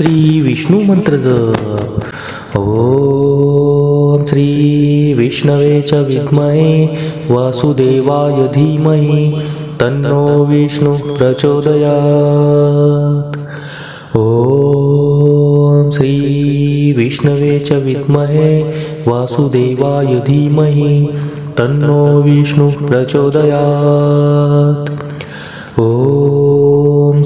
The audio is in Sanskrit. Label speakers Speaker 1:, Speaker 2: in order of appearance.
Speaker 1: श्री विष्णू मंत्र जप ओम श्री विष्णवे च विद्महे वासुदेवाय धीमहि तन्नो विष्णु प्रचोदयात्। ॐ श्री विष्णवे च विद्महे वासुदेवाय धीमहि तन्नो विष्णु प्रचोदयात्। ॐ